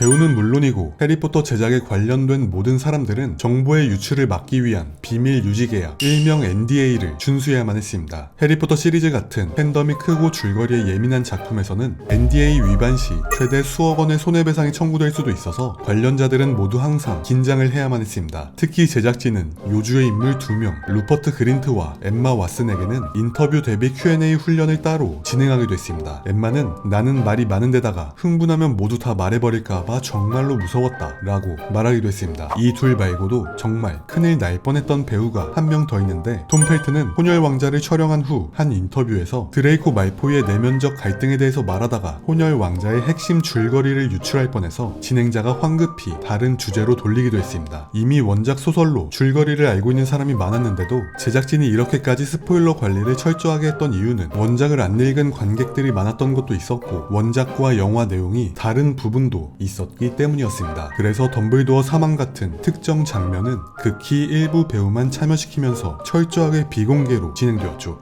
배우는 물론이고 해리포터 제작에 관련된 모든 사람들은 정보의 유출을 막기 위한 비밀 유지 계약, 일명 NDA를 준수해야만 했습니다. 해리포터 시리즈 같은 팬덤이 크고 줄거리에 예민한 작품에서는 NDA 위반 시 최대 수억 원의 손해배상이 청구될 수도 있어서 관련자들은 모두 항상 긴장을 해야만 했습니다. 특히 제작진은 요주의 인물 2명, 루퍼트 그린트와 엠마 왓슨에게는 인터뷰 대비 Q&A 훈련을 따로 진행하기도 했습니다. 엠마는 나는 말이 많은데다가 흥분하면 모두 다 말해버릴까 봐 정말로 무서웠다 라고 말하기도 했습니다. 이 둘 말고도 정말 큰일 날 뻔했던 배우가 한 명 더 있는데 톰 펠트는 혼혈 왕자를 촬영한 후 한 인터뷰에서 드레이코 말포이의 내면적 갈등에 대해서 말하다가 혼혈 왕자의 핵심 줄거리를 유출할 뻔해서 진행자가 황급히 다른 주제로 돌리기도 했습니다. 이미 원작 소설로 줄거리를 알고 있는 사람이 많았는데도 제작진이 이렇게까지 스포일러 관리를 철저하게 했던 이유는 원작을 안 읽은 관객들이 많았던 것도 있었고 원작과 영화 내용이 다른 부분도 있었기 때문이었습니다. 그래서 덤블도어 사망 같은 특정 장면은 극히 일부 배우만 참여시키면서 철저하게 비공개로 진행되었죠.